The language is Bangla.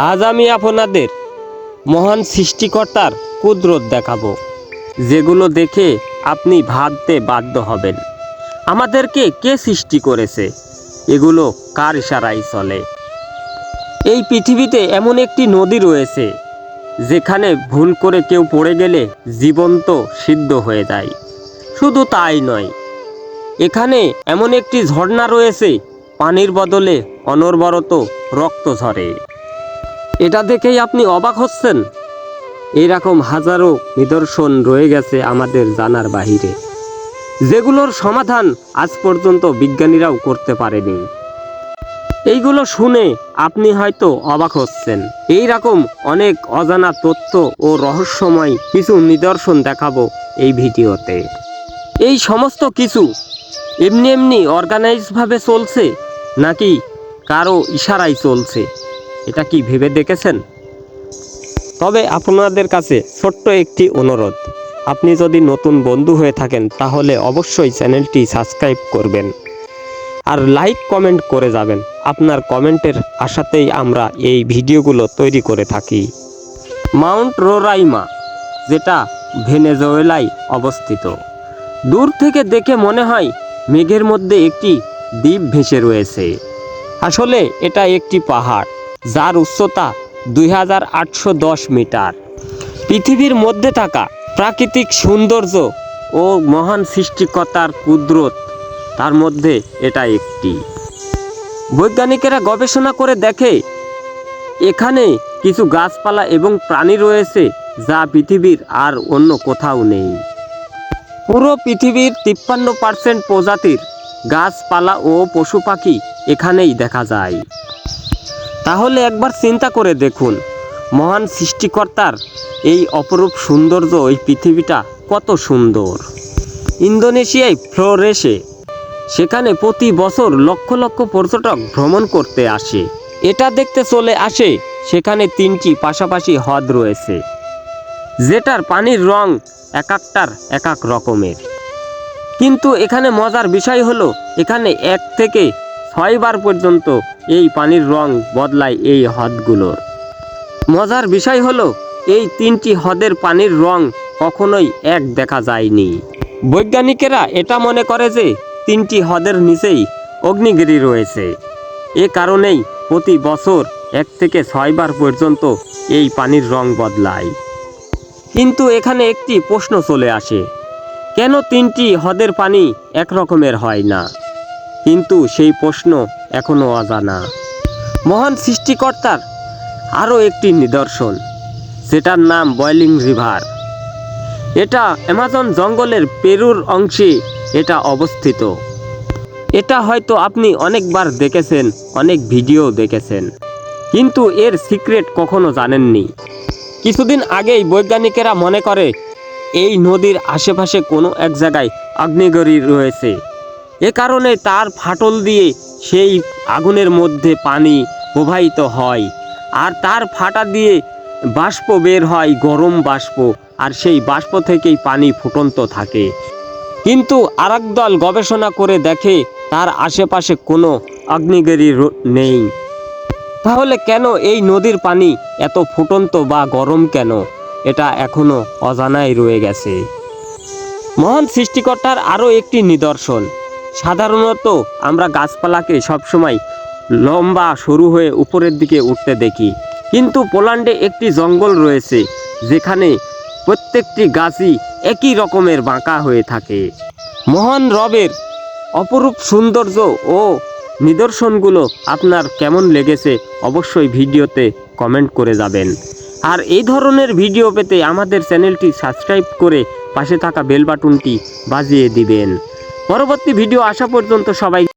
আজ আমি আপনাদের মহান সৃষ্টিকর্তার কুদরত দেখাবো, যেগুলো দেখে আপনি ভাবতে বাধ্য হবেন। আমাদেরকে কে সৃষ্টি করেছে? এগুলো কার ইশারায় চলে? এই পৃথিবীতে এমন একটি নদী রয়েছে, যেখানে ভুল করে কেউ পড়ে গেলে জীবন্ত সিদ্ধ হয়ে যায়। শুধু তাই নয়, এখানে এমন একটি ঝর্ণা রয়েছে, পানির বদলে অনর্বরত রক্ত ঝরে। এটা দেখেই আপনি অবাক হচ্ছেন? এরকম হাজারো নিদর্শন রয়ে গেছে আমাদের জানার বাহিরে। যেগুলোর সমাধান আজ পর্যন্ত বিজ্ঞানীরাও করতে পারেনি। এইগুলো শুনে আপনি হয়তো অবাক হচ্ছেন। এই রকম অনেক অজানা তথ্য ও রহস্যময় কিছু নিদর্শন দেখাবো এই ভিডিওতে। এই সমস্ত কিছু এমনি এমনি অর্গানাইজভাবে চলছে নাকি কারও ইশারায় চলছে? এটা কি ভেবে দেখেছেন? তবে আপনাদের কাছে ছোট্ট একটি অনুরোধ। আপনি যদি নতুন বন্ধু হয়ে থাকেন, তাহলে অবশ্যই চ্যানেলটি সাবস্ক্রাইব করবেন। আর লাইক, কমেন্ট করে যাবেন। আপনার কমেন্টের আশাতেই আমরা এই ভিডিওগুলো তৈরি করে থাকি। মাউন্ট রোরাইমা, যেটা ভেনেজুয়েলায় অবস্থিত। দূর থেকে দেখে মনে হয় মেঘের মধ্যে একটি দ্বীপ ভেসে রয়েছে। আসলে এটা একটি পাহাড়। যার উচ্চতা দুই হাজার আটশো দশ মিটার। পৃথিবীর মধ্যে থাকা প্রাকৃতিক সৌন্দর্য ও মহান সৃষ্টিকর্তার কুদরত, তার মধ্যে এটা একটি। বৈজ্ঞানিকেরা গবেষণা করে দেখে, এখানে কিছু গাছপালা এবং প্রাণী রয়েছে যা পৃথিবীর আর অন্য কোথাও নেই। পুরো পৃথিবীর তিপ্পান্ন পার্সেন্ট প্রজাতির গাছপালা ও পশু পাখি এখানেই দেখা যায়। তাহলে একবার চিন্তা করে দেখুন, মহান সৃষ্টিকর্তার এই অপরূপ সৌন্দর্য এই পৃথিবীটা কত সুন্দর। ইন্দোনেশিয়ায় ফ্লোরেসে সেখানে প্রতি বছর লক্ষ লক্ষ পর্যটক ভ্রমণ করতে আসে। এটা দেখতে চলে আসে, সেখানে তিনটি পাশাপাশি হ্রদ রয়েছে, যেটার পানির রং এক একটার এক এক রকমের। কিন্তু এখানে মজার বিষয় হলো, এখানে এক থেকে ছয়বার পর্যন্ত এই পানির রং বদলায় এই হ্রদগুলোর মজার বিষয় হলো, এই তিনটি হ্রদের পানির রং কখনোই এক দেখা যায়নি। বৈজ্ঞানিকেরা এটা মনে করে যে তিনটি হ্রদের নিচেই অগ্নিগিরি রয়েছে। এ কারণেই প্রতি বছর এক থেকে ছয়বার পর্যন্ত এই পানির রং বদলায়। কিন্তু এখানে একটি প্রশ্ন চলে আসে, কেন তিনটি হ্রদের পানি এক রকমের হয় না? কিন্তু সেই প্রশ্ন এখনও অজানা। মহান সৃষ্টিকর্তার আরও একটি নিদর্শন, যেটার নাম বয়লিং রিভার। এটা অ্যামাজন জঙ্গলের পেরুর অংশে এটা অবস্থিত। এটা হয়তো আপনি অনেকবার দেখেছেন, অনেক ভিডিও দেখেছেন, কিন্তু এর সিক্রেট কখনো জানেননি। কিছুদিন আগেই বৈজ্ঞানিকেরা মনে করে, এই নদীর আশেপাশে কোনো এক জায়গায় আগ্নেয়গিরি রয়েছে। এ কারণে তার ফাটল দিয়ে সেই আগুনের মধ্যে পানি প্রবাহিত হয়। আর তার ফাটা দিয়ে বাষ্প বের হয়, গরম বাষ্প, আর সেই বাষ্প থেকেই পানি ফুটন্ত থাকে। কিন্তু আর দল গবেষণা করে দেখে তার আশেপাশে কোনো অগ্নিগিরি নেই। তাহলে কেন এই নদীর পানি এত ফুটন্ত বা গরম কেন? এটা এখনও অজানাই রয়ে গেছে। মহান সৃষ্টিকর্তার আরও একটি নিদর্শন। সাধারণত আমরা গাছপালাকে সবসময় লম্বা, সরু হয়ে উপরের দিকে উঠতে দেখি। কিন্তু পোল্যান্ডে একটি জঙ্গল রয়েছে, যেখানে প্রত্যেকটি গাছই একই রকমের বাঁকা হয়ে থাকে। মহান রবের অপরূপ সৌন্দর্য ও নিদর্শনগুলো আপনার কেমন লেগেছে অবশ্যই ভিডিওতে কমেন্ট করে যাবেন। আর এই ধরনের ভিডিও পেতে আমাদের চ্যানেলটি সাবস্ক্রাইব করে পাশে থাকা বেল বাটনটি বাজিয়ে দিবেন। পরবর্তী ভিডিও আসা পর্যন্ত সবাই